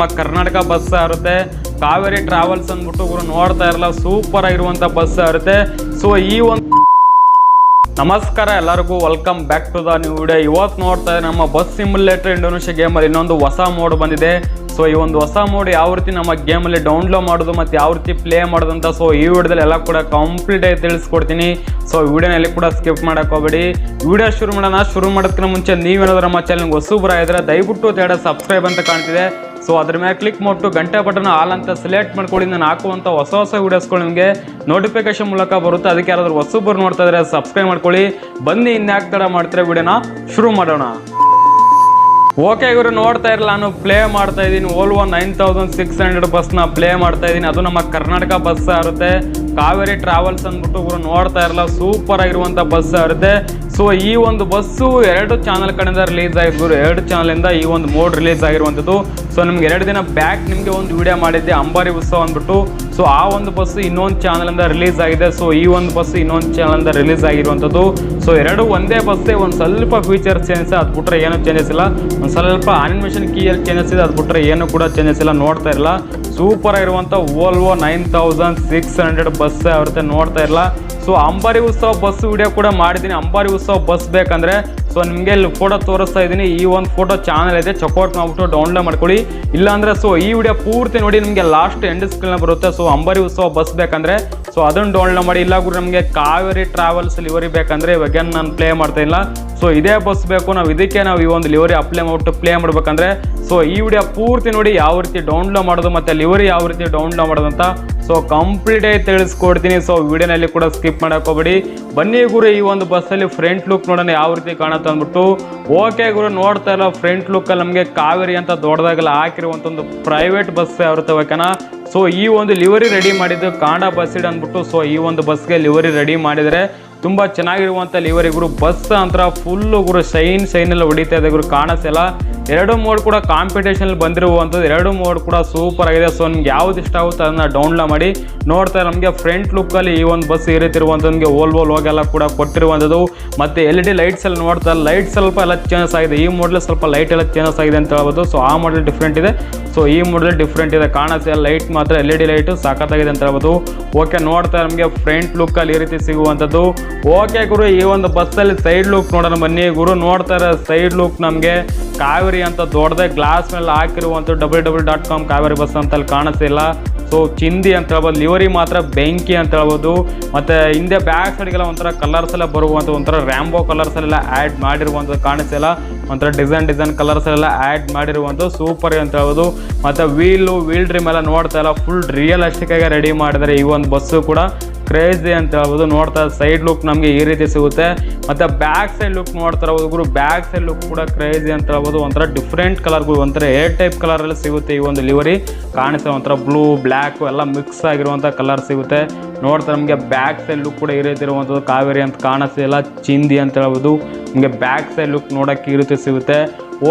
Karnataka bus ಇರುತ್ತೆ Kaveri travels ಅಂದ್ಬಿಟ್ಟು ಗುರು ನೋಡ್ತಾ ಇರಲ್ಲ ಸೂಪರ್ ಆಗಿರುವಂತ ಬಸ್ ಇರುತ್ತೆ ಸೊ ಈ ಒಂದು ನಮಸ್ಕಾರ ಎಲ್ಲರಿಗೂ welcome back to the new video ಇವತ್ತು ನೋಡ್ತಾ ಇದ್ದಾರೆ ನಮ್ಮ ಬಸ್ ಸಿಮ್ಯುಲೇಟರ್ ಇಂಡೋನೇಷ್ಯಾ ಗೇಮಲ್ಲಿ ಇನ್ನೊಂದು ಹೊಸ ಮೋಡ್ ಬಂದಿದೆ. ಸೊ ಈ ಒಂದು ಹೊಸ ಮೋಡ್ ಯಾವ ರೀತಿ ನಮ್ಮ ಗೇಮಲ್ಲಿ ಡೌನ್ಲೋಡ್ ಮಾಡೋದು ಮತ್ತು ಯಾವ ರೀತಿ ಪ್ಲೇ ಮಾಡೋದಂತ ಸೊ ಈ ವಿಡಿಯೋದಲ್ಲಿ ಎಲ್ಲ ಕೂಡ ಕಂಪ್ಲೀಟ್ ಆಗಿ ತಿಳಿಸ್ಕೊಡ್ತೀನಿ. ಸೊ ವಿಡಿಯೋನಲ್ಲಿ ಕೂಡ ಸ್ಕಿಪ್ ಹೋಗ್ಬೇಡಿ. ವಿಡಿಯೋ ಶುರು ಮಾಡೋಣ. ಶುರು ಮಾಡೋದಕ್ಕಿಂತ ಮುಂಚೆ ನೀವೇನಾದ್ರೂ ನಮ್ಮ ಚಾನಲ್ಗೆ ಇದ್ರೆ ದಯವಿಟ್ಟು ತೇಡ ಸಬ್ಸ್ಕ್ರೈಬ್ ಅಂತ ಕಾಣ್ತಿದೆ. ಸೊ ಅದ್ರ ಮೇಲೆ ಕ್ಲಿಕ್ ಮಾಡ್ಬಿಟ್ಟು ಗಂಟೆ ಬಟನ್ ಆಲ್ ಅಂತ ಸೆಲೆಕ್ಟ್ ಮಾಡ್ಕೊಳ್ಳಿ. ನಾನು ಹಾಕುವಂಥ ಹೊಸ ಹೊಸ ವೀಡಿಯೋಸ್ಗಳು ನಿಮಗೆ ನೋಟಿಫಿಕೇಶನ್ ಮೂಲಕ ಬರುತ್ತೆ. ಅದಕ್ಕೆ ಯಾರಾದರೂ ಹೊಸಬ್ರು ನೋಡ್ತಾ ಇದ್ರೆ ಸಬ್ಸ್ಕ್ರೈಬ್ ಮಾಡ್ಕೊಳ್ಳಿ. ಬನ್ನಿ, ಇನ್ಯಾಕ್ ತಡ ಮಾಡ್ತಾರೆ ವಿಡಿಯೋನ ಶುರು ಮಾಡೋಣ. ಓಕೆ ಇವರು ನೋಡ್ತಾ ಇರಲ್ಲ ನಾನು ಪ್ಲೇ ಮಾಡ್ತಾ ಇದ್ದೀನಿ. Volvo nine thousand six hundred ಬಸ್ನ ಪ್ಲೇ ಮಾಡ್ತಾ ಇದ್ದೀನಿ. ಅದು ನಮ್ಮ ಕರ್ನಾಟಕ ಬಸ್ ಇರುತ್ತೆ ಕಾವೇರಿ ಟ್ರಾವೆಲ್ಸ್ ಅಂದ್ಬಿಟ್ಟು ಇವರು ನೋಡ್ತಾ ಇರಲ್ಲ ಸೂಪರ್ ಆಗಿರುವಂಥ ಬಸ್ ಇರುತ್ತೆ ಸೊ ಈ ಒಂದು ಬಸ್ಸು ಎರಡು ಚಾನಲ್ ಕಡೆಯಿಂದ ರಿಲೀಸ್ ಆಗಿದ್ರು ಎರಡು ಚಾನಲಿಂದ ಈ ಒಂದು ಮೋಡ್ ರಿಲೀಸ್ ಆಗಿರುವಂಥದ್ದು ಸೊ ನಿಮ್ಗೆ ಎರಡು ದಿನ ಬ್ಯಾಕ್ ನಿಮಗೆ ಒಂದು ವಿಡಿಯೋ ಮಾಡಿದ್ದೆ, ಅಂಬಾರಿ ಉತ್ಸವ ಅಂದ್ಬಿಟ್ಟು. ಸೊ ಆ ಒಂದು ಬಸ್ ಇನ್ನೊಂದು ಚಾನಲಿಂದ ರಿಲೀಸ್ ಆಗಿದೆ. ಸೊ ಈ ಒಂದು ಬಸ್ ಇನ್ನೊಂದು ಚಾನಲಿಂದ ರಿಲೀಸ್ ಆಗಿರುವಂಥದ್ದು. ಸೊ ಎರಡು ಒಂದೇ ಬಸ್ಸೇ ಒಂದು ಸ್ವಲ್ಪ ಫೀಚರ್ ಚೇಂಜಸ್ ಅದು ಬಿಟ್ಟರೆ ಏನೂ ಚೇಂಜಸ್ ಇಲ್ಲ. ಒಂದು ಸ್ವಲ್ಪ ಅನಿಮೇಷನ್ ಕೀಯಲ್ಲಿ ಚೇಂಜಸ್ ಇದೆ, ಅದು ಬಿಟ್ಟರೆ ಏನೂ ಕೂಡ ಚೇಂಜಸ್ ಇಲ್ಲ. ನೋಡ್ತಾ ಇರಲ್ಲ ಸೂಪರ್ ಆಗಿರುವಂಥ Volvo nine thousand six hundred ಬಸ್ಸೇ ಅವ್ರತ್ತೆ ನೋಡ್ತಾ ಇರಲ್ಲ so Ambari Utsav bus video ಕೂಡ ಮಾಡಿದ್ದೀನಿ. ಅಂಬಾರಿ ಉತ್ಸವ ಬಸ್ ಬೇಕಂದ್ರೆ ಸೊ ನಿಮಗೆ ಇಲ್ಲಿ ಫೋಟೋ ತೋರಿಸ್ತಾ ಇದ್ದೀನಿ. ಈ ಒಂದು ಫೋಟೋ ಚಾನಲ್ ಇದೆ. ಚೆಕ್ಔಟ್ ಮಾಡ್ಬಿಟ್ಟು ಡೌನ್ಲೋಡ್ ಮಾಡ್ಕೊಳ್ಳಿ. ಇಲ್ಲಾಂದ್ರೆ ಸೊ ಈ ವಿಡಿಯೋ ಪೂರ್ತಿ ನೋಡಿ ನಿಮಗೆ ಲಾಸ್ಟ್ ಎಂಡ್ ಸ್ಕ್ರೀನ್ ಬರುತ್ತೆ. ಸೊ ಅಂಬಾರಿ ಉತ್ಸವ ಬಸ್ ಬೇಕಂದ್ರೆ ಸೊ ಅದನ್ನು ಡೌನ್ಲೋಡ್ ಮಾಡಿ. ಇಲ್ಲ ಗುರು, ನಮಗೆ ಕಾವೇರಿ ಟ್ರಾವೆಲ್ಸ್ ಲಿವರಿ ಬೇಕಂದ್ರೆ, ಇವಾಗ ನಾನು ಪ್ಲೇ ಮಾಡ್ತಾ ಇಲ್ಲ. ಸೊ ಇದೇ ಬಸ್ ಬೇಕು. ನಾವು ಇದಕ್ಕೆ ನಾವು ಈ ಒಂದು ಲಿವರಿ ಅಪ್ಲೈ ಮಾಡ್ಬಿಟ್ಟು ಪ್ಲೇ ಮಾಡ್ಬೇಕಂದ್ರೆ ಸೊ ಈ ವಿಡಿಯೋ ಪೂರ್ತಿ ನೋಡಿ ಯಾವ ರೀತಿ ಡೌನ್ಲೋಡ್ ಮಾಡೋದು ಮತ್ತೆ ಲಿವರಿ ಯಾವ ರೀತಿ ಡೌನ್ಲೋಡ್ ಮಾಡೋದು ಅಂತ. ಸೊ ಕಂಪ್ಲೀಟ್ ಆಗಿ ತಿಳಿಸ್ಕೊಡ್ತೀನಿ. ಸೊ ವಿಡಿಯೋನಲ್ಲಿ ಕೂಡ ಸ್ಕಿಪ್ ಮಾಡಕ್ ಹೋಗ್ಬೇಡಿ. ಬನ್ನಿ ಗುರು, ಈ ಒಂದು ಬಸ್ಸಲ್ಲಿ ಫ್ರಂಟ್ ಲುಕ್ ನೋಡೋಣ ಯಾವ ರೀತಿ ಕಾಣುತ್ತೆ ಅಂದ್ಬಿಟ್ಟು. ಓಕೆ ಗುರು, ನೋಡ್ತಾ ಇಲ್ಲ ಫ್ರಂಟ್ ಲುಕ್ಕಲ್ಲಿ ನಮಗೆ ಕಾವೇರಿ ಅಂತ ದೊಡ್ಡದಾಗಲ್ಲ ಹಾಕಿರುವಂಥ ಒಂದು ಪ್ರೈವೇಟ್ ಬಸ್ ಇರುತ್ತೆ ಓಕೆನಾ ಸೊ ಈ ಒಂದು ಲಿವರಿ ರೆಡಿ ಮಾಡಿದ್ದು ಕಾಂಡ ಬಸ್ ಇಡ್ ಅಂದ್ಬಿಟ್ಟು. ಸೊ ಈ ಒಂದು ಬಸ್ಗೆ ಲಿವರಿ ರೆಡಿ ಮಾಡಿದರೆ ತುಂಬ ಚೆನ್ನಾಗಿರುವಂಥ ಲಿವರಿ ಗುರು. ಬಸ್ ಅಂತರ ಫುಲ್ಲು ಗುರು ಶೈನ್ ಶೈನ್ ಎಲ್ಲ ಹೊಡಿತಾ ಇದೆ ಗುರು ಕಾಣಿಸಲ್ಲ ಎರಡು ಮೋಡ್ ಕೂಡ ಕಾಂಪಿಟೇಷನ್ ಬಂದಿರುವಂಥದ್ದು. ಎರಡು ಮೋಡ್ ಕೂಡ ಸೂಪರ್ ಆಗಿದೆ. ಸೊ ನಿಮ್ಗೆ ಯಾವ್ದು ಇಷ್ಟ ಆಗುತ್ತೆ ಅದನ್ನ ಡೌನ್ಲೋಡ್ ಮಾಡಿ. ನೋಡ್ತಾ ನಮಗೆ ಫ್ರಂಟ್ ಲುಕ್ಕಲ್ಲಿ ಈ ಒಂದು ಬಸ್ ಈ ರೀತಿ ಓಲ್ ನಿಮಗೆ ಓಲ್ವೋ ಲೋಗೆಲ್ಲ ಕೂಡ ಕೊಟ್ಟಿರುವಂಥದ್ದು. ಮತ್ತು ಎಲ್ ಇ ಡಿ ಲೈಟ್ಸ್ ಎಲ್ಲ ನೋಡ್ತಾ ಲೈಟ್ ಸ್ವಲ್ಪ ಎಲ್ಲ ಚೇಂಜಸ್ ಆಗಿದೆ. ಈ ಮೋಡಲ್ ಸ್ವಲ್ಪ ಲೈಟ್ ಎಲ್ಲ ಚೇಂಜಸ್ ಆಗಿದೆ ಅಂತ ಹೇಳ್ಬೋದು. ಸೊ ಆ ಮಾಡಲ್ ಡಿಫ್ರೆಂಟ್ ಇದೆ. ಸೊ ಈ ಮಾಡಲ್ ಡಿಫ್ರೆಂಟ್ ಇದೆ. ಕಾಣಿಸ್ತಾ ಲೈಟ್ ಮಾತ್ರ ಎಲ್ ಇ ಡಿ ಲೈಟು ಸಾಕತ್ತಾಗಿದೆ ಅಂತ ಹೇಳ್ಬೋದು. ಓಕೆ ನೋಡ್ತಾ ನಮಗೆ ಫ್ರಂಟ್ ಲುಕ್ಕಲ್ಲಿ ಈ ರೀತಿ ಸಿಗುವಂಥದ್ದು. ಓಕೆ ಗುರು, ಈ ಒಂದು ಬಸ್ಸಲ್ಲಿ ಸೈಡ್ ಲುಕ್ ನೋಡೋಣ ಬನ್ನಿ. ಗುರು ನೋಡ್ತಾರೆ ಸೈಡ್ ಲುಕ್ ನಮಗೆ ಕಾವೇರಿ ಅಂತ ದೊಡ್ಡದೇ ಗ್ಲಾಸ್ ಮೇಲೆ ಹಾಕಿರುವಂಥ W W dot com Kaveri bus ಅಂತ ಕಾಣಿಸ್ತಿಲ್ಲ. ಸೊ ಚಿಂದಿ ಅಂತ ಹೇಳ್ಬೋದು, ಲಿವರಿ ಮಾತ್ರ ಬೆಂಕಿ ಅಂತ ಹೇಳ್ಬೋದು. ಮತ್ತು ಹಿಂದೆ ಬ್ಯಾಕ್ ಸೈಡ್ಗೆಲ್ಲ ಒಂಥರ ಕಲರ್ಸ್ ಎಲ್ಲ ಬರುವಂಥ ಒಂಥರ ರ್ಯಾಂಬೋ ಕಲರ್ಸ್ ಎಲ್ಲ ಆ್ಯಡ್ ಮಾಡಿರುವಂಥದ್ದು ಕಾಣಿಸ್ತಿಲ್ಲ. ಒಂಥರ ಡಿಸೈನ್ ಡಿಸೈನ್ ಕಲರ್ಸ್ ಎಲ್ಲ ಆ್ಯಡ್ ಮಾಡಿರುವಂಥದ್ದು ಸೂಪರ್ ಅಂತ ಹೇಳ್ಬೋದು. ಮತ್ತು ವೀಲು ವೀಲ್ ಡ್ರೀಮ್ ಎಲ್ಲ ನೋಡ್ತಾ ಇಲ್ಲ ಫುಲ್ ಆಗಿ ರೆಡಿ ಮಾಡಿದರೆ ಈ ಒಂದು ಬಸ್ಸು ಕೂಡ. ಕ್ರೇಜಿ ಅಂತ ಹೇಳ್ಬೋದು. ನೋಡ್ತಾ ಸೈಡ್ ಲುಕ್ ನಮಗೆ ಈ ರೀತಿ ಸಿಗುತ್ತೆ. ಮತ್ತು ಬ್ಯಾಕ್ ಸೈಡ್ ಲುಕ್ ನೋಡ್ತಾ ಹುಡುಗರು ಗುರು. ಬ್ಯಾಕ್ ಸೈಡ್ ಲುಕ್ ಕೂಡ ಕ್ರೇಜಿ ಅಂತ ಹೇಳ್ಬೋದು. ಒಂಥರ ಡಿಫ್ರೆಂಟ್ ಕಲರ್ಗಳು ಒಂಥರ ಏರ್ ಟೈಪ್ ಕಲರಲ್ಲಿ ಸಿಗುತ್ತೆ ಈ ಒಂದು ಲಿವರಿ. ಕಾಣಿಸ್ತದೆ ಒಂಥರ ಬ್ಲೂ, ಬ್ಲ್ಯಾಕು ಎಲ್ಲ ಮಿಕ್ಸ್ ಆಗಿರುವಂಥ ಕಲರ್ ಸಿಗುತ್ತೆ. ನೋಡ್ತಾ ನಮಗೆ ಬ್ಯಾಕ್ ಸೈಡ್ ಲುಕ್ ಕೂಡ ಈ ರೀತಿ ಇರುವಂಥದ್ದು. ಕಾವೇರಿ ಅಂತ ಕಾಣಿಸ್ತಿಲ್ಲ ಚಿಂದಿ ಅಂತ ಹೇಳ್ಬೋದು. ನಿಮಗೆ ಬ್ಯಾಕ್ ಸೈಡ್ ಲುಕ್ ನೋಡೋಕ್ಕೆ ಈ ರೀತಿ ಸಿಗುತ್ತೆ.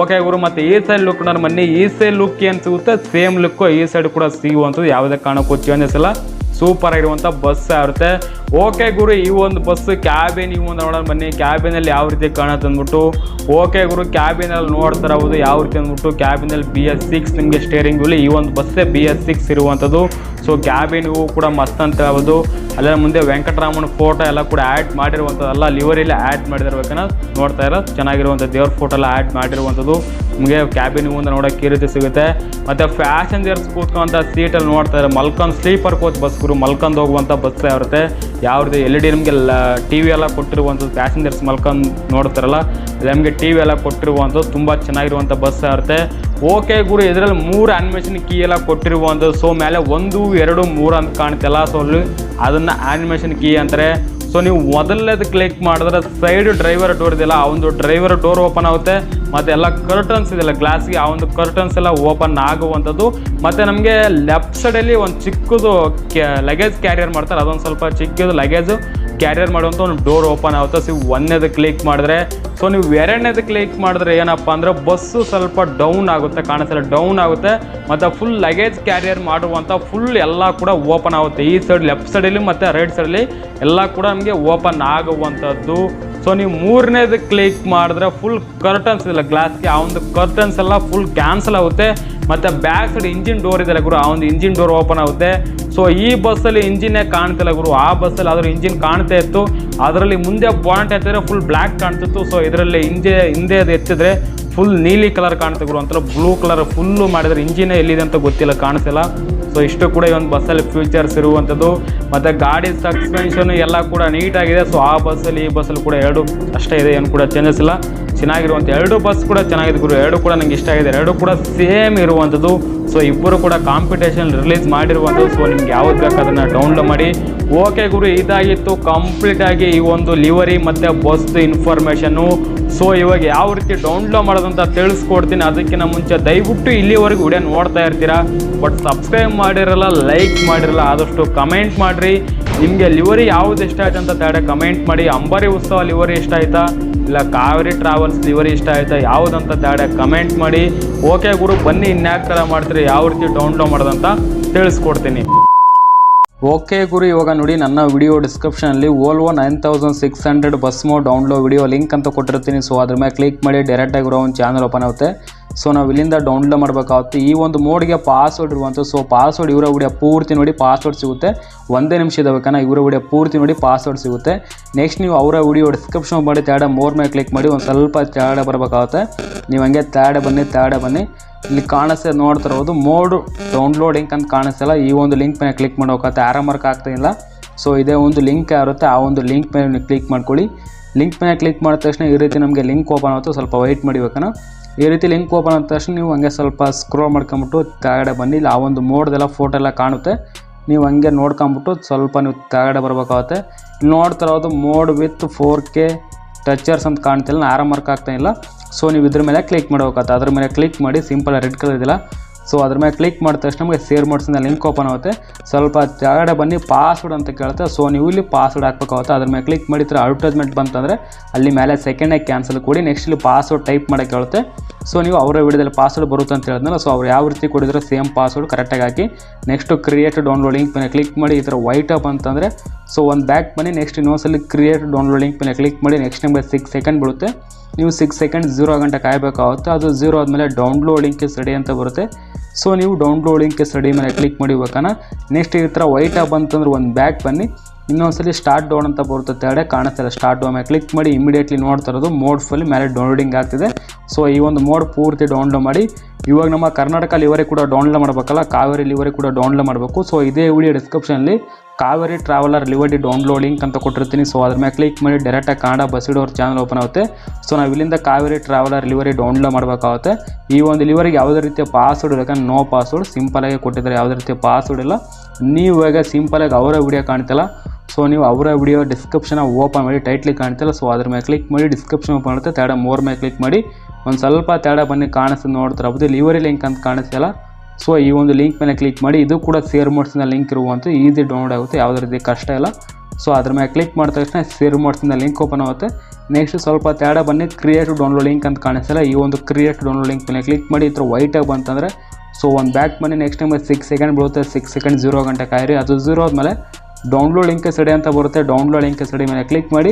ಓಕೆ ಗುರು. ಮತ್ತು ಈ ಸೈಡ್ ಲುಕ್ ನಾನು ಮೊನ್ನೆ ಈ ಸೈಡ್ ಲುಕ್ ಏನು ಸಿಗುತ್ತೆ? ಸೇಮ್ ಲುಕ್ಕು ಈ ಸೈಡ್ ಕೂಡ ಸಿಗುವಂಥದ್ದು. ಯಾವುದೇ ಕಾರಣಕ್ಕೂ ಚೇಂಜಸ್ ಇಲ್ಲ. ಸೂಪರ್ ಆಗಿರುವಂಥ ಬಸ್ ಇರುತ್ತೆ ಓಕೆ ಗುರು, ಈ ಒಂದು ಬಸ್ ಕ್ಯಾಬಿನ್, ಈ ಒಂದು ನೋಡೋಣ ಬನ್ನಿ ಕ್ಯಾಬಿನಲ್ಲಿ ಯಾವ ರೀತಿ ಕಾಣುತ್ತೆ ಅಂದ್ಬಿಟ್ಟು, ಓಕೆ ಗುರು, ಕ್ಯಾಬಿನಲ್ಲಿ ನೋಡ್ತಾ ಇರೋದು ಯಾವ ರೀತಿ ಅಂದ್ಬಿಟ್ಟು, ಕ್ಯಾಬಿನಲ್ಲಿ ಬಿ ಎಸ್ ಸಿಕ್ಸ್ ನಿಮಗೆ ಸ್ಟೇರಿಂಗ್ ಇಲ್ಲಿ ಈ ಒಂದು ಬಸ್ಸೇ ಬಿ ಎಸ್ ಸಿಕ್ಸ್ ಇರುವಂಥದ್ದು. ಸೊ ಕ್ಯಾಬಿನ್ ಇವು ಕೂಡ ಮಸ್ತ್ ಅಂತ ಹೇಳ್ಬೋದು. ಅದರ ಮುಂದೆ ವೆಂಕಟರಾಮನ ಫೋಟೋ ಎಲ್ಲ ಕೂಡ ಆ್ಯಡ್ ಮಾಡಿರುವಂಥದ್ದು ಎಲ್ಲ ಲಿವರಿಲಿ ಆ್ಯಡ್ ಮಾಡಿದಿರ್ಬೇಕನ್ನ ನೋಡ್ತಾ ಇರೋ ಚೆನ್ನಾಗಿರುವಂಥ ದೇವ್ರ ಫೋಟೋ ಎಲ್ಲ ಆ್ಯಡ್ ಮಾಡಿರುವಂಥದ್ದು. ನಿಮಗೆ ಕ್ಯಾಬಿನ್ ಮುಂದೆ ನೋಡೋಕೆ ಈ ರೀತಿ ಸಿಗುತ್ತೆ. ಮತ್ತು ಪ್ಯಾಸೆಂಜರ್ಸ್ ಕೂತ್ಕೊಂಥ ಸೀಟಲ್ಲಿ ನೋಡ್ತಾ ಇರೋ ಮಲ್ಕೊಂಡು ಸ್ಲೀಪರ್ ಕೋಚ್ ಬಸ್ ಗುರು ಮಲ್ಕೊಂಡು ಹೋಗುವಂಥ ಬಸ್ಸೇ ಇರುತ್ತೆ ಯಾವ ರೀತಿ ಎಲ್ ಇ ಡಿ ನಿಮಗೆ ಟಿ ವಿ ಎಲ್ಲ ಕೊಟ್ಟಿರುವಂಥದ್ದು ಪ್ಯಾಸೆಂಜರ್ಸ್ ಮಲ್ಕೊಂಡು ನೋಡ್ತಾರಲ್ಲ, ನಮಗೆ ಟಿ ವಿ ಎಲ್ಲ ಕೊಟ್ಟಿರುವಂಥದ್ದು ತುಂಬ ಚೆನ್ನಾಗಿರುವಂಥ ಬಸ್ ಇರುತ್ತೆ. ಓಕೆ ಗುರು, ಇದರಲ್ಲಿ ಮೂರು ಆ್ಯನಿಮೇಷನ್ ಕೀ ಎಲ್ಲ ಕೊಟ್ಟಿರುವಂಥದ್ದು. ಸೊ ಮೇಲೆ ಒಂದು, ಎರಡು, ಮೂರು ಅಂತ ಕಾಣ್ತಲ್ಲ ಸೊ ಅದನ್ನು ಆ್ಯನಿಮೇಷನ್ ಕೀ ಅಂತಾರೆ. ಸೊ ನೀವು ಮೊದಲನೇದು ಕ್ಲಿಕ್ ಮಾಡಿದ್ರೆ ಸೈಡ್ ಡ್ರೈವರ್ ಡೋರ್ ಇದೆಯಲ್ಲ ಆ ಒಂದು ಡ್ರೈವರ್ ಡೋರ್ ಓಪನ್ ಆಗುತ್ತೆ. ಮತ್ತು ಎಲ್ಲ ಕರ್ಟನ್ಸ್ ಇದೆಯಲ್ಲ ಗ್ಲಾಸ್ಗೆ ಆ ಒಂದು ಕರ್ಟನ್ಸ್ ಎಲ್ಲ ಓಪನ್ ಆಗುವಂಥದ್ದು. ಮತ್ತು ನಮಗೆ ಲೆಫ್ಟ್ ಸೈಡಲ್ಲಿ ಒಂದು ಚಿಕ್ಕದು ಲಗೇಜ್ ಕ್ಯಾರಿಯರ್ ಮಾಡ್ತಾರೆ. ಅದೊಂದು ಸ್ವಲ್ಪ ಚಿಕ್ಕದು ಲಗೇಜು ಕ್ಯಾರಿಯರ್ ಮಾಡುವಂಥ ಒಂದು ಡೋರ್ ಓಪನ್ ಆಗುತ್ತೆ. ಸೊ ಒಂದನೇದು ಕ್ಲಿಕ್ ಮಾಡಿದ್ರೆ ಸೊ ನೀವು ಎರಡನೇದು ಕ್ಲಿಕ್ ಮಾಡಿದ್ರೆ ಏನಪ್ಪ ಅಂದರೆ ಬಸ್ಸು ಸ್ವಲ್ಪ ಡೌನ್ ಆಗುತ್ತೆ, ಕಾಣಿಸಲ್ಲ. ಡೌನ್ ಆಗುತ್ತೆ, ಮತ್ತು ಫುಲ್ ಲಗೇಜ್ ಕ್ಯಾರಿಯರ್ ಮಾಡುವಂಥ ಫುಲ್ ಎಲ್ಲ ಕೂಡ ಓಪನ್ ಆಗುತ್ತೆ. ಈ ಸೈಡ್ ಲೆಫ್ಟ್ ಸೈಡಲ್ಲಿ ಮತ್ತು ರೈಟ್ ಸೈಡಲ್ಲಿ ಎಲ್ಲ ಕೂಡ ನಮಗೆ ಓಪನ್ ಆಗುವಂಥದ್ದು. ಸೊ ನೀವು ಮೂರನೇದು ಕ್ಲಿಕ್ ಮಾಡಿದ್ರೆ ಫುಲ್ ಕರ್ಟನ್ಸ್ ಇಲ್ಲ ಗ್ಲಾಸ್ಗೆ ಆ ಒಂದು ಕರ್ಟನ್ಸ್ ಎಲ್ಲ ಫುಲ್ ಕ್ಯಾನ್ಸಲ್ ಆಗುತ್ತೆ. ಮತ್ತು ಬ್ಯಾಕ್ ಸೈಡ್ ಇಂಜಿನ್ ಡೋರ್ ಇದೆಲ್ಲ ಗುರು, ಆ ಒಂದು ಇಂಜಿನ್ ಡೋರ್ ಓಪನ್ ಆಗುತ್ತೆ. ಸೊ ಈ ಬಸ್ಸಲ್ಲಿ ಇಂಜಿನ್ನೇ ಕಾಣ್ತಿಲ್ಲ ಗುರು, ಆ ಬಸ್ಸಲ್ಲಿ ಆದರೂ ಇಂಜಿನ್ ಕಾಣ್ತಾ ಇತ್ತು. ಅದರಲ್ಲಿ ಮುಂದೆ ಬಾಂಟ್ ಎತ್ತಿದ್ರೆ ಫುಲ್ ಬ್ಲ್ಯಾಕ್ ಕಾಣ್ತಿತ್ತು. ಸೊ ಇದರಲ್ಲಿ ಹಿಂದೆ ಹಿಂದೆ ಅದು ಎತ್ತಿದ್ರೆ ಫುಲ್ ನೀಲಿ ಕಲರ್ ಕಾಣ್ತಾ ಗುರು. ಒಂಥರ ಬ್ಲೂ ಕಲರ್ ಫುಲ್ಲು ಮಾಡಿದರೆ ಇಂಜಿನೇ ಎಲ್ಲಿದೆ ಅಂತ ಗೊತ್ತಿಲ್ಲ ಕಾಣಿಸಿಲ್ಲ ಸೊ ಇಷ್ಟು ಕೂಡ ಈ ಒಂದು ಬಸ್ಸಲ್ಲಿ ಫ್ಯೂಚರ್ಸ್ ಇರುವಂಥದ್ದು. ಮತ್ತು ಗಾಡಿ ಸಸ್ಪೆನ್ಷನ್ ಎಲ್ಲ ಕೂಡ ನೀಟಾಗಿದೆ. ಸೊ ಆ ಬಸ್ಸಲ್ಲಿ, ಈ ಬಸ್ಸಲ್ಲಿ ಕೂಡ ಎರಡು ಅಷ್ಟೇ ಇದೆ, ಏನು ಕೂಡ ಚೇಂಜಸ್ ಇಲ್ಲ. ಚೆನ್ನಾಗಿರುವಂಥ ಎರಡು ಬಸ್ ಕೂಡ ಚೆನ್ನಾಗಿದೆ ಗುರು. ಎರಡು ಕೂಡ ನನಗೆ ಇಷ್ಟ ಆಗಿದೆ. ಎರಡು ಕೂಡ ಸೇಮ್ ಇರುವಂಥದ್ದು. ಸೊ ಇಬ್ಬರು ಕೂಡ ಕಾಂಪಿಟೇಷನ್ ರಿಲೀಸ್ ಮಾಡಿರುವಂಥದ್ದು. ಸೊ ನಿಮ್ಗೆ ಯಾವ್ದು ಬೇಕು ಅದನ್ನು ಡೌನ್ಲೋಡ್ ಮಾಡಿ. ಓಕೆ ಗುರು, ಇದಾಗಿತ್ತು ಕಂಪ್ಲೀಟಾಗಿ ಈ ಒಂದು ಲಿವರಿ ಮತ್ತು ಬಸ್ ಇನ್ಫಾರ್ಮೇಷನ್ನು ಸೊ ಇವಾಗ ಯಾವ ರೀತಿ ಡೌನ್ಲೋಡ್ ಮಾಡೋದಂತ ತಿಳಿಸ್ಕೊಡ್ತೀನಿ. ಅದಕ್ಕಿಂತ ಮುಂಚೆ ದಯವಿಟ್ಟು ಇಲ್ಲಿವರೆಗೂ ವಿಡಿಯೋ ನೋಡ್ತಾ ಇರ್ತೀರಾ? ಬಟ್ ಸಬ್ಸ್ಕ್ರೈಬ್ ಮಾಡಿರಲ್ಲ ಲೈಕ್ ಮಾಡಿರಲ್ಲ, ಆದಷ್ಟು ಕಮೆಂಟ್ ಮಾಡಿರಿ. ನಿಮಗೆ ಲಿವರಿ ಯಾವ್ದು ಇಷ್ಟ ಆಯ್ತು ಅಂತ ತಡೆ ಕಮೆಂಟ್ ಮಾಡಿ. ಅಂಬಾರಿ ಉತ್ಸವ ಲಿವರಿ ಇಷ್ಟ ಆಯ್ತಾ? ಇಲ್ಲ, ಕಾವೇರಿ ಟ್ರಾವೆಲ್ಸ್ ಲಿವರಿ ಇಷ್ಟ ಆಯ್ತಾ? ಯಾವುದಂತ ತಡೆ ಕಮೆಂಟ್ ಮಾಡಿ. ಓಕೆ ಗುರು, ಬನ್ನಿ, ಇನ್ಯಾಕೆ ಥರ ಮಾಡ್ತೀರಿ, ಯಾವ ರೀತಿ ಡೌನ್ಲೋಡ್ ಮಾಡೋದಂತ ತಿಳಿಸ್ಕೊಡ್ತೀನಿ. ಓಕೆ ಗುರು, ಇವಾಗ ನೋಡಿ ನನ್ನ ವಿಡಿಯೋ ಡಿಸ್ಕ್ರಿಪ್ಷನಲ್ಲಿ Volvo nine thousand six hundred bus mod download video link ಅಂತ ಕೊಟ್ಟಿರ್ತೀನಿ. ಸೊ ಅದ್ರ ಮೇಲೆ ಕ್ಲಿಕ್ ಮಾಡಿ ಡೈರೆಕ್ಟಾಗಿ ಇರೋ ಒಂದು ಚಾನಲ್ ಓಪನ್ ಆಗುತ್ತೆ. ಸೊ ನಾವು ಇಲ್ಲಿಂದ ಡೌನ್ಲೋಡ್ ಮಾಡಬೇಕಾಗುತ್ತೆ. ಈ ಒಂದು ಮೋಡ್ಗೆ ಪಾಸ್ವರ್ಡ್ ಇರುವಂಥ ಸೊ ಪಾಸ್ವರ್ಡ್ ಇವರ ವಿಡಿಯೋ ಪೂರ್ತಿ ನೋಡಿ ಪಾಸ್ವರ್ಡ್ ಸಿಗುತ್ತೆ. ಒಂದೇ ನಿಮಿಷ ಇದಾಗಬೇಕನ ಇವರ ವಿಡಿಯೋ ಪೂರ್ತಿ ನೋಡಿ ಪಾಸ್ವರ್ಡ್ ಸಿಗುತ್ತೆ. ನೆಕ್ಸ್ಟ್ ನೀವು ಅವರ ವಿಡಿಯೋ ಡಿಸ್ಕ್ರಿಪ್ಷನ್ ಮಾಡಿ ತ್ಯಾಡ ಮೋರ್ ಮೇಲೆ ಕ್ಲಿಕ್ ಮಾಡಿ, ಒಂದು ಸ್ವಲ್ಪ ತ್ಯಾಡ ಬರಬೇಕಾಗುತ್ತೆ. ನೀವು ಹಂಗೆ ತ್ಯಾಡ ಬನ್ನಿ ತ್ಯಾಡ ಬನ್ನಿ. ಇಲ್ಲಿ ಕಾಣಿಸ್ತದೆ ನೋಡ್ತಾ ಇರೋದು ಮೋಡ್ ಡೌನ್ಲೋಡಿಂಗ್ ಅಂತ ಕಾಣಿಸ್ತಲ್ಲ ಈ ಒಂದು ಲಿಂಕ್ ಮೇಲೆ ಕ್ಲಿಕ್ ಮಾಡೋಕತ್ತೆ ಆರ ಮಾರ್ಕ್ ಇಲ್ಲ. ಸೊ ಇದೇ ಒಂದು ಲಿಂಕ್ ಇರುತ್ತೆ ಆ ಒಂದು ಲಿಂಕ್ ಮೇಲೆ ಕ್ಲಿಕ್ ಮಾಡ್ಕೊಳ್ಳಿ. ಲಿಂಕ್ ಮೇಲೆ ಕ್ಲಿಕ್ ಮಾಡಿದ ತಕ್ಷಣ ಈ ರೀತಿ ನಮಗೆ ಲಿಂಕ್ ಓಪನ್ ಆಗುತ್ತೆ. ಸ್ವಲ್ಪ ವೆಯ್ಟ್ ಮಾಡಿಬೇಕನ ಈ ರೀತಿ ಲಿಂಕ್ ಓಪನ್ ಆದ ತಕ್ಷಣ ನೀವು ಹಂಗೆ ಸ್ವಲ್ಪ ಸ್ಕ್ರೋಲ್ ಮಾಡ್ಕೊಂಬಿಟ್ಟು ಕೆಳಗಡೆ ಬನ್ನಿ. ಇಲ್ಲಿ ಆ ಒಂದು ಮೋಡ್ದೆಲ್ಲ ಫೋಟೋ ಎಲ್ಲ ಕಾಣುತ್ತೆ. ನೀವು ಹಂಗೆ ನೋಡ್ಕೊಂಬಿಟ್ಟು ಸ್ವಲ್ಪ ನೀವು ಕೆಳಗಡೆ ಬರಬೇಕಾಗುತ್ತೆ. ನೋಡ್ತಾ ಇರೋದು mod with four K textures ಅಂತ ಕಾಣ್ತಿಲ್ಲ ಆರಾಮ್ ಆಗ್ತಾ ಇಲ್ಲ. ಸೊ ನೀವು ಇದ್ರ ಮೇಲೆ ಕ್ಲಿಕ್ ಮಾಡಬೇಕಾಗುತ್ತೆ. ಅದ್ರ ಮೇಲೆ ಕ್ಲಿಕ್ ಮಾಡಿ ಸಿಂಪಲ್ ರೆಡ್ ಕಲರ್ ಇದೆಯಲ್ಲ ಸೊ ಅದ್ರ ಮೇಲೆ ಕ್ಲಿಕ್ ಮಾಡಿದ ತಕ್ಷಣ ನಮಗೆ ಸೇರ್ ಮಾಡಿಸಿದ ಲಿಂಕ್ ಓಪನ್ ಆಗುತ್ತೆ. ಸ್ವಲ್ಪ ಕೆಳಗಡೆ ಬನ್ನಿ ಪಾಸ್ವರ್ಡ್ ಅಂತ ಕೇಳುತ್ತೆ. ಸೊ ನೀವು ಇಲ್ಲಿ ಪಾಸ್ವರ್ಡ್ ಹಾಕ್ಬೇಕಾಗುತ್ತೆ. ಅದ್ರ ಮೇಲೆ ಕ್ಲಿಕ್ ಮಾಡಿದ್ರೆ ಅಡ್ವರ್ಟೈಸ್ಮೆಂಟ್ ಬಂತಂದರೆ ಅಲ್ಲಿ ಮೇಲೆ ಸೆಕೆಂಡೇ ಕ್ಯಾನ್ಸಲ್ ಕೊಡಿ. ನೆಕ್ಸ್ಟ್ ಇಲ್ಲಿ ಪಾಸ್ವರ್ಡ್ ಟೈಪ್ ಮಾಡೋಕ್ಕೆ ಕೇಳುತ್ತೆ. ಸೊ ನೀವು ಅವರ ವಿಡಿಯೋದಲ್ಲಿ ಪಾಸ್ವರ್ಡ್ ಬರುತ್ತೆ ಅಂತ ಹೇಳಿದ್ನಲ್ಲ ಸೊ ಅವ್ರು ಯಾವ ರೀತಿ ಕೊಡಿದ್ರೆ ಸೇಮ್ ಪಾಸ್ವರ್ಡ್ ಕರೆಕ್ಟಾಗಿ ಹಾಕಿ ನೆಕ್ಸ್ಟು ಕ್ರಿಯೇಟ್ ಡೌನ್ಲೋಡ್ ಲಿಂಕ್ ಮೇಲೆ ಕ್ಲಿಕ್ ಮಾಡಿ ಈ ಥರ ವೈಟ್ ಅಪ್ ಅಂತಂದರೆ ಸೊ ಒಂದು ಬ್ಯಾಕ್ ಬನ್ನಿ ನೆಕ್ಸ್ಟ್ ಇನ್ನೊಂದ್ಸಲಿ ಕ್ರಿಯೇಟ್ ಡೌನ್ಲೋಡ್ ಲಿಂಕ್ ಮೇಲೆ ಕ್ಲಿಕ್ ಮಾಡಿ ನೆಕ್ಸ್ಟ್ ನಿಮಗೆ ಸಿಕ್ಸ್ ಸೆಕೆಂಡ್ ಬೀಳುತ್ತೆ. ನೀವು ಸಿಕ್ಸ್ ಸೆಕೆಂಡ್ ಝೀರೋ ಗಂಟೆ ಕಾಯಬೇಕಾಗುತ್ತೆ. ಅದು ಝೀರೋ ಆದಮೇಲೆ ಡೌನ್ಲೋಡ್ ಸಡಿ ಸ್ಟಡಿ ಅಂತ ಬರುತ್ತೆ. ಸೊ ನೀವು ಡೌನ್ಲೋಡ್ ಸಡಿ ಸ್ಟಡಿ ಮೇಲೆ ಕ್ಲಿಕ್ ಮಾಡಿ ಬೇಕನ ನೆಕ್ಸ್ಟ್ ಈ ಥರ ವೈಟ್ ಆಪ್ ಅಂತಂದ್ರೆ ಒಂದು ಬ್ಯಾಕ್ ಬನ್ನಿ. ಇನ್ನೊಂದ್ಸಲಿ ಸ್ಟಾರ್ಟ್ ಡೌನ್ ಅಂತ ಬರುತ್ತೆ ತೆಗಡೆ ಕಾಣಿಸ್ತಾರೆ ಸ್ಟಾರ್ಟ್ ಡೌನ್ ಮೇಲೆ ಕ್ಲಿಕ್ ಮಾಡಿ ಇಮಿಡಿಯೇಟ್ಲಿ ನೋಡ್ತಾ ಇರೋದು. ಮೋಡ್ ಫುಲ್ ಮೇಲೆ ಡೌನ್ಲೋಡಿಂಗ್ ಆಗ್ತಿದೆ. ಸೊ ಈ ಒಂದು ಮೋಡ್ ಪೂರ್ತಿ ಡೌನ್ಲೋಡ್ ಮಾಡಿ ಇವಾಗ ನಮ್ಮ ಕರ್ನಾಟಕ ಲಿವರಿ ಕೂಡ ಡೌನ್ಲೋಡ್ ಮಾಡಬೇಕಲ್ಲ, ಕಾವೇರಿ ಲಿವರಿ ಕೂಡ ಡೌನ್ಲೋಡ್ ಮಾಡಬೇಕು. ಸೊ ಇದೇ ವಿಡಿಯೋ ಡಿಸ್ಕ್ರಿಪ್ಷನಲ್ಲಿ Kaveri traveller livery download link ಅಂತ ಕೊಟ್ಟಿರ್ತೀನಿ. ಸೊ ಅದ್ರ ಮೇಲೆ ಕ್ಲಿಕ್ ಮಾಡಿ ಡೈರೆಕ್ಟಾಗಿ ಕನ್ನಡ ಬಸ್ಸಿಡೋರ್ ಚಾನಲ್ ಓಪನ್ ಆಗುತ್ತೆ. ಸೊ ನಾವು ಇಲ್ಲಿಂದ ಕಾವೇರಿ ಟ್ರಾವೆಲರ್ ಲಿವರಿ ಡೌನ್ಲೋಡ್ ಮಾಡಬೇಕಾಗುತ್ತೆ. ಈ ಒಂದು ಲಿವರಿಗೆ ಯಾವುದೇ ರೀತಿಯ ಪಾಸ್ವರ್ಡ್ ಯಾಕಂದ್ರೆ ನೋ ಪಾಸ್ವರ್ಡ್ ಸಿಂಪಲಾಗಿ ಕೊಟ್ಟಿದ್ದಾರೆ. ಯಾವುದೇ ರೀತಿಯ ಪಾಸ್ವರ್ಡ್ ಇಲ್ಲ. ನೀವು ಇವಾಗ ಸಿಂಪಲಾಗಿ ಅವರ ವಿಡಿಯೋ ಕಾಣ್ತಿಲ್ಲ. ಸೊ ನೀವು ಅವರ ವಿಡಿಯೋ ಡಿಸ್ಕ್ರಿಪ್ಷನ್ ಓಪನ್ ಮಾಡಿ ಟೈಟ್ಲಿ ಕಾಣ್ತಿಲ್ಲ. ಸೊ ಅದ್ರ ಮೇಲೆ ಕ್ಲಿಕ್ ಮಾಡಿ ಡಿಸ್ಕ್ರಿಪ್ಷನ್ ಓಪನ್ ಆಗುತ್ತೆ. ತಡ ಮೋರ್ ಮೇಲೆ ಕ್ಲಿಕ್ ಮಾಡಿ ಒಂದು ಸ್ವಲ್ಪ ತೇಡ ಬನ್ನಿ ಕಾಣಿಸ್ತದೆ ನೋಡ್ತಾರೆ. ಅದು ಲಿವರಿ ಲಿಂಕ್ ಅಂತ ಕಾಣಿಸ್ತಿಲ್ಲ ಸೊ ಈ ಒಂದು ಲಿಂಕ್ ಮೇಲೆ ಕ್ಲಿಕ್ ಮಾಡಿ, ಇದು ಕೂಡ ಸೇರ್ ಮೋಡ್ಸಿನ ಲಿಂಕ್ ಇರುವಂಥ ಈಸಿ ಡೌನ್ಲೋಡ್ ಆಗುತ್ತೆ, ಯಾವುದೇ ರೀತಿ ಕಷ್ಟ ಇಲ್ಲ. ಸೊ ಅದ್ರ ಮೇಲೆ ಕ್ಲಿಕ್ ಮಾಡಿದ ತಕ್ಷಣ ಸೇರ್ ಮೋಡ್ಸಿನ ಲಿಂಕ್ ಓಪನ್ ಆಗುತ್ತೆ. ನೆಕ್ಸ್ಟ್ ಸ್ವಲ್ಪ ತೇಡ ಬನ್ನಿ ಕ್ರಿಯೇಟ್ ಡೌನ್ಲೋಡ್ ಲಿಂಕ್ ಅಂತ ಕಾಣಿಸ್ತಿಲ್ಲ ಈ ಒಂದು ಕ್ರಿಯೇಟ್ ಡೌನ್ಲೋಡ್ ಲಿಂಕ್ ಮೇಲೆ ಕ್ಲಿಕ್ ಮಾಡಿ, ಈ ಥರ ವೈಟಾಗಿ ಬಂತಂದರೆ ಸೊ ಒಂದು ಬ್ಯಾಕ್ ಬನ್ನಿ ನೆಕ್ಸ್ಟ್ ಟೈಮ್ ಸಿಕ್ಸ್ ಸೆಕೆಂಡ್ ಬೀಳುತ್ತೆ ಸಿಕ್ಸ್ ಸೆಕೆಂಡ್ ಜೀರೋ ಗಂಟೆ ಕಾಯಿರಿ. ಅದು ಜೀರೋ ಆದಮೇಲೆ ಡೌನ್ಲೋಡ್ ಲಿಂಕ್ ಸಡಿ ಅಂತ ಬರುತ್ತೆ. ಡೌನ್ಲೋಡ್ ಲಿಂಕ್ ಸಡಿ ಮೇಲೆ ಕ್ಲಿಕ್ ಮಾಡಿ.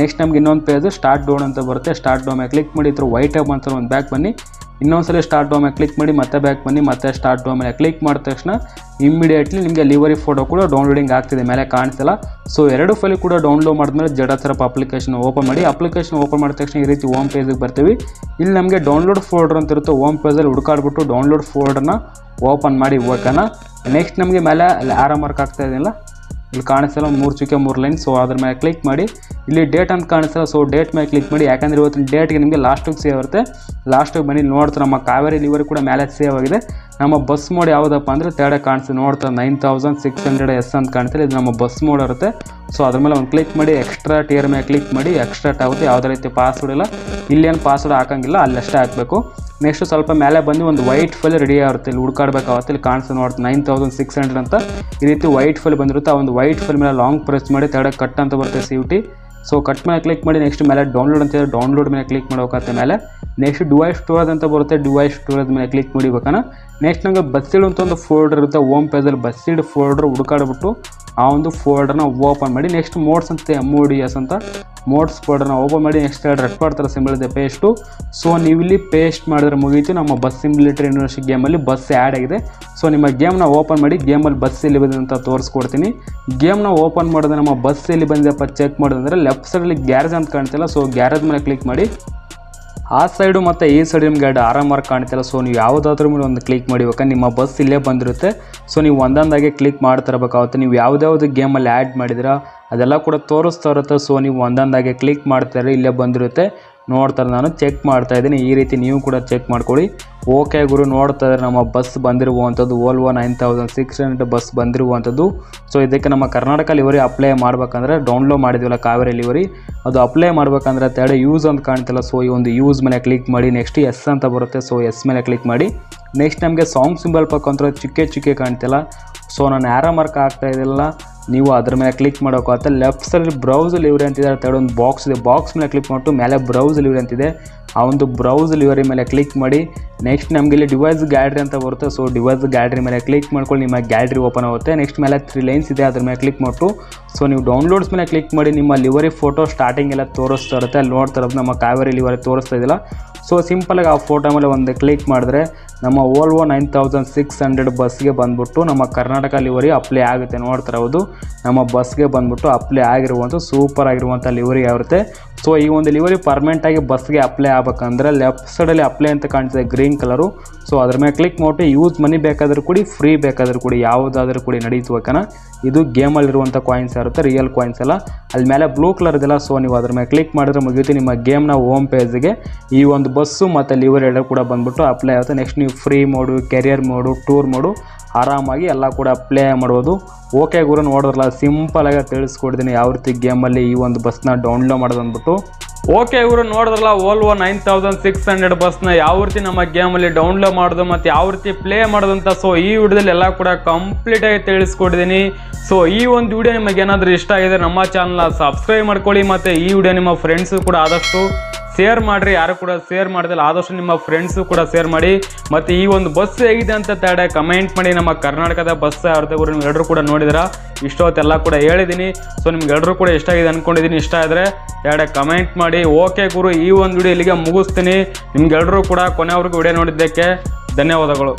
ನೆಕ್ಸ್ಟ್ ನಮ್ಗೆ ಇನ್ನೊಂದು ಪೇಜ್ ಸ್ಟಾರ್ಟ್ ಡೌನ್ ಅಂತ ಬರುತ್ತೆ. ಸ್ಟಾರ್ಟ್ ಡೌನ್ ಕ್ಲಿಕ್ ಮಾಡಿ. ಥರ ವೈಟ್ ಆಗಿ ಅಂತ ಒಂದು ಬ್ಯಾಕ್ ಬನ್ನಿ. ಇನ್ನೊಂದ್ಸಲ ಸ್ಟಾರ್ಟ್ ಡೌನ್ ಕ್ಲಿಕ್ ಮಾಡಿ, ಮತ್ತೆ ಬ್ಯಾಕ್ ಬನ್ನಿ, ಮತ್ತೆ ಸ್ಟಾರ್ಟ್ ಡೌನ್ ಮೇಲೆ ಕ್ಲಿಕ್ ಮಾಡಿದ ತಕ್ಷಣ ಇಮ್ಮಿಡಿಯೇಟ್ಲಿ ನಿಮಗೆ ಲಿವರಿ ಫೋಟೋ ಕೂಡ ಡೌನ್ಲೋಡಿಂಗ್ ಆಗ್ತಿದೆ. ಮೇಲೆ ಕಾಣ್ತಿಲ್ಲ. ಸೊ ಎರಡು ಫೈಲ್ ಕೂಡ ಡೌನ್ಲೋಡ್ ಮಾಡಿದ್ಮೇಲೆ ಜಡಾಥರಪ್ ಅಪ್ಲಿಕೇಶನ್ ಓಪನ್ ಮಾಡಿ. ಅಪ್ಲಿಕೇಶನ್ ಓಪನ್ ಮಾಡಿದ ತಕ್ಷಣ ಈ ರೀತಿ ಓಮ್ ಪೇಜಿಗೆ ಬರ್ತೀವಿ. ಇಲ್ಲಿ ನಮಗೆ ಡೌನ್ಲೋಡ್ ಫೋಲ್ಡರ್ ಅಂತ ಇರುತ್ತೆ. ಓಮ್ ಪೇಜಲ್ಲಿ ಹುಡುಕಾಡ್ಬಿಟ್ಟು ಡೌನ್ಲೋಡ್ ಫೋಲ್ಡರ್ನ ಓಪನ್ ಮಾಡಿ ಹೋಗೋಣ. ನೆಕ್ಸ್ಟ್ ನಮಗೆ ಮೇಲೆ ಆರಾಮ್ ವರ್ಕ್ ಆಗ್ತಾ ಇದೆಯಲ್ಲ? ಇಲ್ಲಿ ಕಾಣಿಸ್ತಲ್ಲ ಮೂರು ಚುಕ್ಕೆ ಮೂರು ಲೈನ್ ಸೊ ಅದ್ರ ಮೇಲೆ ಕ್ಲಿಕ್ ಮಾಡಿ. ಇಲ್ಲಿ ಡೇಟ್ ಅಂತ ಕಾಣಿಸಲ್ಲ ಸೊ ಡೇಟ್ ಮೇಲೆ ಕ್ಲಿಕ್ ಮಾಡಿ. ಯಾಕಂದರೆ ಇವತ್ತಿನ ಡೇಟ್ಗೆ ನಿಮಗೆ ಲಾಸ್ಟಿಗೆ ಸೇವ್ ಇರುತ್ತೆ ಲಾಸ್ಟಿಗೆ ಬನ್ನಿ ನೋಡ್ತಾರೆ, ನಮ್ಮ ಕಾವೇರಿ ಲಿವರ್ ಕೂಡ ಮೇಲೆ ಸೇವ್ ಆಗಿದೆ. ನಮ್ಮ ಬಸ್ ಮೋಡ್ ಯಾವುದಪ್ಪ ಅಂದರೆ ತೇಡ ಕಾಣಿಸ್ತೀವಿ ನೋಡ್ತಾರೆ nine thousand six hundred S ಅಂತ ಕಾಣ್ತಾರೆ ಇದು. ನಮ್ಮ ಬಸ್ ಮೋಡ್ ಇರುತ್ತೆ. ಸೊ ಅದ್ರ ಮೇಲೆ ಒಂದು ಕ್ಲಿಕ್ ಮಾಡಿ ಎಕ್ಸ್ಟ್ರಾ ಟಿಯರ್ ಮೇಲೆ ಕ್ಲಿಕ್ ಮಾಡಿ ಎಕ್ಸ್ಟ್ರಾ ಆಗುತ್ತೆ ಯಾವುದೇ ರೀತಿ ಪಾಸ್ವರ್ಡ್ ಇಲ್ಲ. ಇಲ್ಲೇನು ಪಾಸ್ವರ್ಡ್ ಹಾಕಂಗಿಲ್ಲ ಅಲ್ಲಷ್ಟೇ ಹಾಕಬೇಕು. ನೆಕ್ಸ್ಟ್ ಸ್ವಲ್ಪ ಮೇಲೆ ಬಂದು ಒಂದು ವೈಟ್ ಫೈಲ್ ರೆಡಿ ಆಗುತ್ತೆ. ಇಲ್ಲಿ ಹುಡ್ಕಾಡ್ಬೇಕಾಗುತ್ತೆ ಇಲ್ಲಿ ಕಾಣಿಸ್ತಾ ನೋಡ್ತಾರೆ ನೈನ್ ತೌಸಂಡ್ ಸಿಕ್ಸ್ ಹಂಡ್ರೆಡ್ ಅಂತ. ಈ ರೀತಿ ವೈಟ್ ಫೈಲ್ ಬಂದಿರುತ್ತೆ. ಆ ಒಂದು ವೈಟ್ ಫೈಲ್ ಮೇಲೆ ಲಾಂಗ್ ಪ್ರೆಸ್ ಮಾಡಿ ತಡ ಕಟ್ ಅಂತ ಬರುತ್ತೆ ಸಿ ಯು ಸೊ ಕಟ್ ಮೇಲೆ ಕ್ಲಿಕ್ ಮಾಡಿ ನೆಕ್ಸ್ಟ್ ಮೇಲೆ ಡೌನ್ಲೋಡ್ ಅಂತ ಡೌನ್ಲೋಡ್ ಮೇಲೆ ಕ್ಲಿಕ್ ಮಾಡೋಕತ್ತೆ ಮೇಲೆ. ನೆಕ್ಸ್ಟ್ ಡಿವೈಸ್ ಸ್ಟೋರೇಜ್ ಅಂತ ಬರುತ್ತೆ. ಡಿವೈಸ್ ಸ್ಟೋರೇಜ್ ಮೇಲೆ ಕ್ಲಿಕ್ ಮಾಡಿಬೇಕನ ನೆಕ್ಸ್ಟ್ ನಂಗೆ ಬಸ್ಸಿಡ್ ಅಂತ ಒಂದು ಫೋಲ್ಡರ್ ಇರುತ್ತೆ. ಓಮ್ ಪೇಜಲ್ಲಿ ಬಸ್ಸಿಡ್ ಫೋಲ್ಡರ್ ಹುಡುಕಾಡ್ಬಿಟ್ಟು ಆ ಒಂದು ಫೋಲ್ಡರ್ನ ಓಪನ್ ಮಾಡಿ ನೆಕ್ಸ್ಟ್ ಮೋಡ್ಸ್ ಅಂತ ಎಂ ಡಿ ಎಸ್ ಅಂತ ಮೋಡ್ಸ್ ಫೋಲ್ಡರ್ನ ಓಪನ್ ಮಾಡಿ ನೆಕ್ಸ್ಟ್ ರೆಡ್ ಮಾಡ್ತಾರೆ ಸಿಂಬಲ್ ಇದೆ. ಪೇಸ್ಟು ಸೊ ನೀವು ಇಲ್ಲಿ ಪೇಸ್ಟ್ ಮಾಡಿದ್ರೆ ಮುಗೀತು. ನಮ್ಮ ಬಸ್ ಸಿಮ್ಯುಲೇಟರ್ ಯೂನಿವರ್ಸಿಟಿ ಗೇಮಲ್ಲಿ ಬಸ್ ಆ್ಯಡ್ ಆಗಿದೆ. ಸೊ ನಿಮ್ಮ ಗೇಮ್ನ ಓಪನ್ ಮಾಡಿ ಗೇಮಲ್ಲಿ ಬಸ್ ಎಲ್ಲಿ ಬಂದಿದೆ ಅಂತ ತೋರಿಸ್ಕೊಡ್ತೀನಿ. ಗೇಮ್ನ ಓಪನ್ ಮಾಡಿದ್ರೆ ನಮ್ಮ ಬಸ್ ಎಲ್ಲಿ ಬಂದಿದೆಪ್ಪ ಚೆಕ್ ಮಾಡೋದಂದ್ರೆ ಲೆಫ್ಟ್ ಸೈಡಲ್ಲಿ ಗ್ಯಾರೇಜ್ ಅಂತ ಕಾಣ್ತಿಲ್ಲ. ಸೊ ಗ್ಯಾರೇಜ್ ಮೇಲೆ ಕ್ಲಿಕ್ ಮಾಡಿ. ಆ ಸೈಡು ಮತ್ತು ಈ ಸೈಡ್ ನಿಮ್ಗೆ ಎರಡು ಆರಾಮಾಗಿ ಕಾಣ್ತಿಲ್ಲ. ಸೊ ನೀವು ಯಾವುದಾದ್ರೂ ಮೇಲೆ ಒಂದು ಕ್ಲಿಕ್ ಮಾಡಿಬೇಕಾ ನಿಮ್ಮ ಬಸ್ ಇಲ್ಲೇ ಬಂದಿರುತ್ತೆ. ಸೊ ನೀವು ಒಂದೊಂದಾಗೆ ಕ್ಲಿಕ್ ಮಾಡ್ತಾ ಇರಬೇಕಾಗುತ್ತೆ. ನೀವು ಯಾವುದ್ಯಾವುದು ಗೇಮಲ್ಲಿ ಆ್ಯಡ್ ಮಾಡಿದಿರಾ ಅದೆಲ್ಲ ಕೂಡ ತೋರಿಸ್ತಾ ಇರುತ್ತೆ. ಸೊ ನೀವು ಒಂದೊಂದಾಗೆ ಕ್ಲಿಕ್ ಮಾಡ್ತಾರೆ ಇಲ್ಲೇ ಬಂದಿರುತ್ತೆ. ನೋಡ್ತಾರೆ ನಾನು ಚೆಕ್ ಮಾಡ್ತಾ ಇದ್ದೀನಿ. ಈ ರೀತಿ ನೀವು ಕೂಡ ಚೆಕ್ ಮಾಡ್ಕೊಳ್ಳಿ. ಓಕೆ ಗುರು, ನೋಡ್ತಾ ಇದ್ದಾರೆ ನಮ್ಮ ಬಸ್ ಬಂದಿರುವಂಥದ್ದು Volvo nine thousand six hundred bus ಬಂದಿರುವಂಥದ್ದು. ಸೊ ಇದಕ್ಕೆ ನಮ್ಮ ಕರ್ನಾಟಕ ಲಿವರಿ ಅಪ್ಲೈ ಮಾಡ್ಬೇಕಂದ್ರೆ ಡೌನ್ಲೋಡ್ ಮಾಡಿದ್ವಲ್ಲ ಕಾವೇರಿ ಲಿವರಿ ಅದು ಅಪ್ಲೈ ಮಾಡ್ಬೇಕಂದ್ರೆ ತಡೆ ಯೂಸ್ ಅಂತ ಕಾಣ್ತಿಲ್ಲ. ಸೊ ಈ ಒಂದು ಯೂಸ್ ಮೇಲೆ ಕ್ಲಿಕ್ ಮಾಡಿ ನೆಕ್ಸ್ಟ್ ಎಸ್ ಅಂತ ಬರುತ್ತೆ. ಸೊ ಎಸ್ ಮೇಲೆ ಕ್ಲಿಕ್ ಮಾಡಿ. ನೆಕ್ಸ್ಟ್ ನಮಗೆ ಸಾಂಗ್ ಸಿಂಬಲ್ ಪಕ್ಕ ಚಿಕ್ಕೆ ಚಿಕ್ಕೆ ಕಾಣ್ತಿಲ್ಲ. ಸೊ ನಾನು ಯಾರ ಮಾರ್ಕ್ ಆಗ್ತಾ ಇದೆಲ್ಲ ನೀವು ಅದ್ರ ಮೇಲೆ ಕ್ಲಿಕ್ ಮಾಡೋಕ್ಕಾಗುತ್ತೆ ಲೆಫ್ಟ್ ಸೈಡ್ ಬ್ರೌಸ್ ಲಿವರಿ ಅಂತಿದೆ ತರ್ಡ್ ಒಂದು ಬಾಕ್ಸ್ ಇದೆ. ಬಾಕ್ಸ್ ಮೇಲೆ ಕ್ಲಿಕ್ ಮಾಡಿಟ್ಟು ಮೇಲೆ ಬ್ರೌಸ್ ಲಿವರಿ ಅಂತಿದೆ. ಆ ಒಂದು ಬ್ರೌಸ್ ಲಿವರಿ ಮೇಲೆ ಕ್ಲಿಕ್ ಮಾಡಿ. ನೆಕ್ಸ್ಟ್ ನಮಗೆ ಇಲ್ಲಿ ಡಿವೈಸ್ ಗ್ಯಾಲ್ರಿ ಅಂತ ಬರುತ್ತೆ. ಸೊ ಡಿವೈಸ್ ಗ್ಯಾಲ್ರಿ ಮೇಲೆ ಕ್ಲಿಕ್ ಮಾಡ್ಕೊಳ್ಳಿ. ನಿಮ್ಮ ಗ್ಯಾಲ್ರಿ ಓಪನ್ ಆಗುತ್ತೆ. ನೆಕ್ಸ್ಟ್ ಮೇಲೆ ತ್ರೀ ಲೈನ್ಸ್ ಇದೆ. ಅದ್ರ ಮೇಲೆ ಕ್ಲಿಕ್ ಮಾಡಿಟ್ಟು ಸೊ ನೀವು ಡೌನ್ಲೋಡ್ಸ್ ಮೇಲೆ ಕ್ಲಿಕ್ ಮಾಡಿ. ನಿಮ್ಮ ಲಿವರಿ ಫೋಟೋ ಸ್ಟಾರ್ಟಿಂಗ್ ಎಲ್ಲ ತೋರಿಸ್ತಾ ಇರುತ್ತೆ. ಅಲ್ಲಿ ನೋಡ್ತಾ ಇರೋದು. ನಮ್ಮ ಕಾವೇರಿ ಲಿವರಿ ತೋರಿಸ್ತಾ ಇದ್ದಿಲ್ಲ ಸೊ ಸಿಂಪಲಾಗಿ ಆ ಫೋಟೋ ಮೇಲೆ ಒಂದು ಕ್ಲಿಕ್ ಮಾಡಿದ್ರೆ ನಮ್ಮ Volvo nine thousand six hundred ಬಸ್ಗೆ ಬಂದ್ಬಿಟ್ಟು ನಮ್ಮ ಕರ್ನಾಟಕ ಲಿವರಿ ಅಪ್ಲೈ ಆಗುತ್ತೆ. ನೋಡ್ತಾರೆ ಇರೋದು ನಮ್ಮ ಬಸ್ಗೆ ಬಂದ್ಬಿಟ್ಟು ಅಪ್ಲೈ ಆಗಿರುವಂಥ ಸೂಪರ್ ಆಗಿರುವಂಥ ಲಿವರಿ ಆಗಿರುತ್ತೆ ಸೊ ಈ ಒಂದು ಲಿವರಿ ಪರ್ಮನೆಂಟಾಗಿ ಬಸ್ಗೆ ಅಪ್ಲೈ ಆಗಬೇಕಂದ್ರೆ ಲೆಫ್ಟ್ ಸೈಡಲ್ಲಿ ಅಪ್ಲೈ ಅಂತ ಕಾಣ್ತಿದೆ ಗ್ರೀನ್ ಕಲರು ಸೊ ಅದ್ರ ಮೇಲೆ ಕ್ಲಿಕ್ ಮಾಡಿ ಯೂಸ್ ಮನಿ ಬೇಕಾದರೂ ಕೂಡಿ ಫ್ರೀ ಬೇಕಾದರೂ ಕೂಡಿ, ಯಾವುದಾದ್ರೂ ಕೂಡಿ ನಡೀತು ಬೇಕನ ಇದು ಗೇಮಲ್ಲಿರುವಂಥ ಕಾಯಿನ್ಸ್ ಇರುತ್ತೆ ರಿಯಲ್ ಕಾಯಿನ್ಸ್ ಎಲ್ಲ. ಅಲ್ಲಿ ಮೇಲೆ ಬ್ಲೂ ಕಲರ್ ಇದೆಲ್ಲ ಸೊ ನೀವು ಅದ್ರ ಮೇಲೆ ಕ್ಲಿಕ್ ಮಾಡಿದ್ರೆ ಮುಗಿಯುತ್ತೆ ನಿಮ್ಮ ಗೇಮ್ನ ಹೋಮ್ ಪೇಜ್ಗೆ ಈ ಒಂದು ಬಸ್ಸು ಮತ್ತು ಲಿವರ್ ಎಲ್ಲ ಕೂಡ ಬಂದ್ಬಿಟ್ಟು ಅಪ್ಲೈ ಆಗುತ್ತೆ. ನೆಕ್ಸ್ಟ್ ನೀವು free mode career mode tour mode ಆರಾಮಾಗಿ ಎಲ್ಲ ಕೂಡ ಪ್ಲೇ ಮಾಡ್ಬೋದು. ಓಕೆ ಗುರು, ನೋಡಿದ್ರಲ್ಲ ಸಿಂಪಲಾಗಿ ತಿಳಿಸ್ಕೊಡ್ತೀನಿ. ಯಾವ ರೀತಿ ಗೇಮಲ್ಲಿ ಈ ಒಂದು ಬಸ್ನ ಡೌನ್ಲೋಡ್ ಮಾಡೋದು ಅಂದ್ಬಿಟ್ಟು ಓಕೆ ಇವರು ನೋಡಿದ್ರಲ್ಲ Volvo nine thousand six hundred ಬಸ್ನ ಯಾವ ರೀತಿ ನಮ್ಮ ಗೇಮಲ್ಲಿ ಡೌನ್ಲೋಡ್ ಮಾಡೋದು ಮತ್ತು ಯಾವ ರೀತಿ ಪ್ಲೇ ಮಾಡೋದಂತ ಸೊ ಈ ವಿಡಿಯೋದಲ್ಲಿ ಎಲ್ಲ ಕೂಡ ಕಂಪ್ಲೀಟಾಗಿ ತಿಳಿಸ್ಕೊಟ್ಟಿದ್ದೀನಿ ಸೊ ಈ ಒಂದು ವಿಡಿಯೋ ನಿಮಗೆ ಏನಾದರೂ ಇಷ್ಟ ಆಗಿದೆ ನಮ್ಮ ಚಾನಲ್ನ ಸಬ್ಸ್ಕ್ರೈಬ್ ಮಾಡ್ಕೊಳ್ಳಿ, ಮತ್ತು ಈ ವಿಡಿಯೋ ನಿಮ್ಮ ಫ್ರೆಂಡ್ಸು ಕೂಡ ಆದಷ್ಟು ಶೇರ್ ಮಾಡಿರಿ, ಯಾರು ಕೂಡ ಶೇರ್ ಮಾಡಿದ್ರೆ ಆದಷ್ಟು ನಿಮ್ಮ ಫ್ರೆಂಡ್ಸು ಕೂಡ ಶೇರ್ ಮಾಡಿ. ಮತ್ತು ಈ ಒಂದು ಬಸ್ ಹೇಗಿದೆ ಅಂತ ತಡೆ ಕಮೆಂಟ್ ಮಾಡಿ. ನಮ್ಮ ಕರ್ನಾಟಕದ ಬಸ್ ಯಾವ್ದು ಗುರು ನೀವು ಎಲ್ಲರೂ ಕೂಡ ನೋಡಿದಿರಾ. ಇಷ್ಟೊತ್ತೆಲ್ಲ ಕೂಡ ಹೇಳಿದ್ದೀನಿ ಸೊ ನಿಮ್ಗೆ ಎಲ್ಲರೂ ಕೂಡ ಇಷ್ಟ ಆಗಿದೆ ಅಂದ್ಕೊಂಡಿದ್ದೀನಿ ಇಷ್ಟ ಆದರೆ ಎರಡೆ ಕಮೆಂಟ್ ಮಾಡಿ. ಓಕೆ ಗುರು, ಈ ಒಂದು ವಿಡಿಯೋ ಇಲ್ಲಿಗೆ ಮುಗಿಸ್ತೀನಿ. ನಿಮ್ಗೆಲ್ಲರೂ ಕೂಡ ಕೊನೆವರೆಗೂ ವಿಡಿಯೋ ನೋಡಿದ್ದಕ್ಕೆ ಧನ್ಯವಾದಗಳು.